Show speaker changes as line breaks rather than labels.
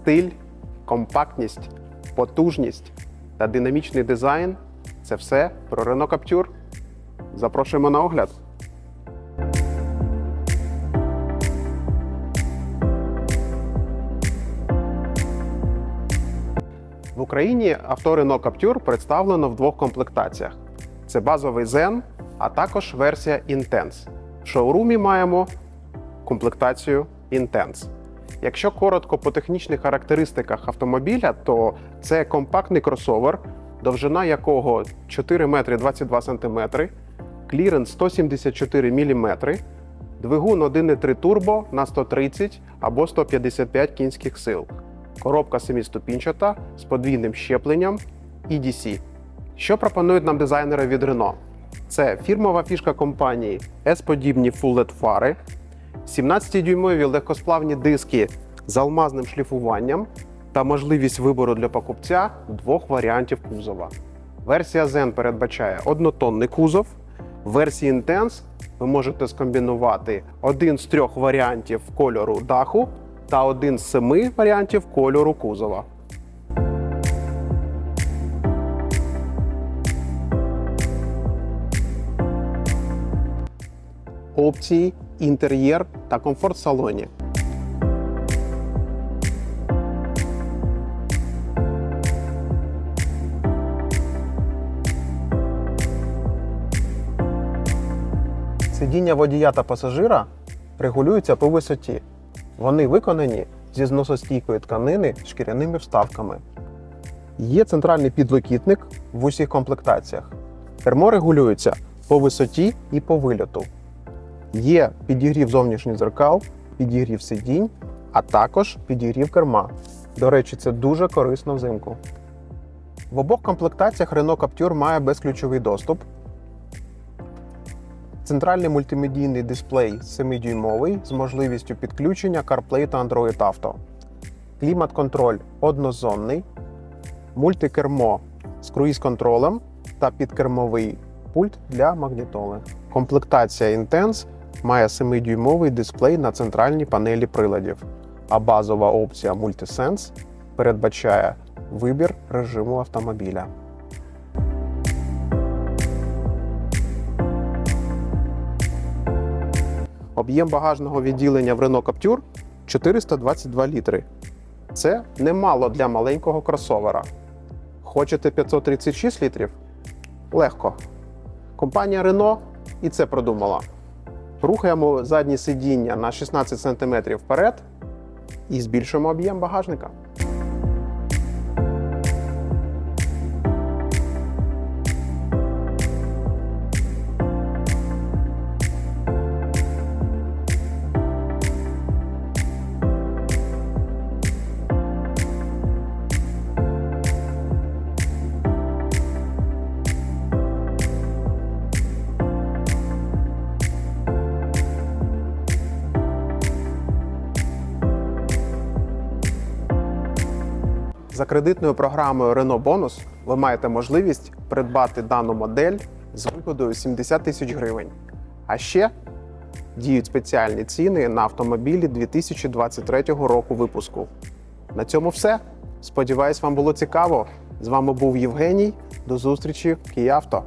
Стиль, компактність, потужність та динамічний дизайн це все про Renault Captur. Запрошуємо на огляд. В Україні авто Renault Captur представлено в двох комплектаціях: це базовий Zen, а також версія Intense. В шоурумі маємо комплектацію Intense. Якщо коротко по технічних характеристиках автомобіля, то це компактний кросовер, довжина якого 4 метри 22 см, кліренс 174 мм, двигун 1.3 турбо на 130 або 155 кінських сил, коробка семиступінчата з подвійним щепленням EDC. Що пропонують нам дизайнери від Renault? Це фірмова фішка компанії S-подібні Full LED фари, 17-дюймові легкосплавні диски з алмазним шліфуванням та можливість вибору для покупця двох варіантів кузова. Версія Zen передбачає однотонний кузов. В версії Intense ви можете скомбінувати один з трьох варіантів кольору даху та один з семи варіантів кольору кузова. Опції, інтер'єр та комфорт в салоні. Сидіння водія та пасажира регулюються по висоті. Вони виконані зі зносостійкої тканини з шкіряними вставками. Є центральний підлокітник в усіх комплектаціях. Кермо регулюється по висоті і по вильоту. Є підігрів зовнішніх дзеркал, підігрів сидінь, а також підігрів керма. До речі, це дуже корисно взимку. В обох комплектаціях Renault Captur має безключовий доступ. Центральний мультимедійний дисплей 7-дюймовий з можливістю підключення CarPlay та Android Auto. Клімат-контроль однозонний, мультикермо з круїз-контролем та підкермовий пульт для магнітоли. Комплектація Intense має 7-дюймовий дисплей на центральній панелі приладів, а базова опція Multisense передбачає вибір режиму автомобіля. Об'єм багажного відділення в Renault Captur 422 літри. Це немало для маленького кросовера. Хочете 536 літрів? Легко. Компанія Renault і це продумала. Рухаємо заднє сидіння на 16 см вперед і збільшуємо об'єм багажника. За кредитною програмою Renault Bonus ви маєте можливість придбати дану модель з вигодою 70 тисяч гривень. А ще діють спеціальні ціни на автомобілі 2023 року випуску. На цьому все. Сподіваюсь, вам було цікаво. З вами був Євгеній. До зустрічі в Київавто.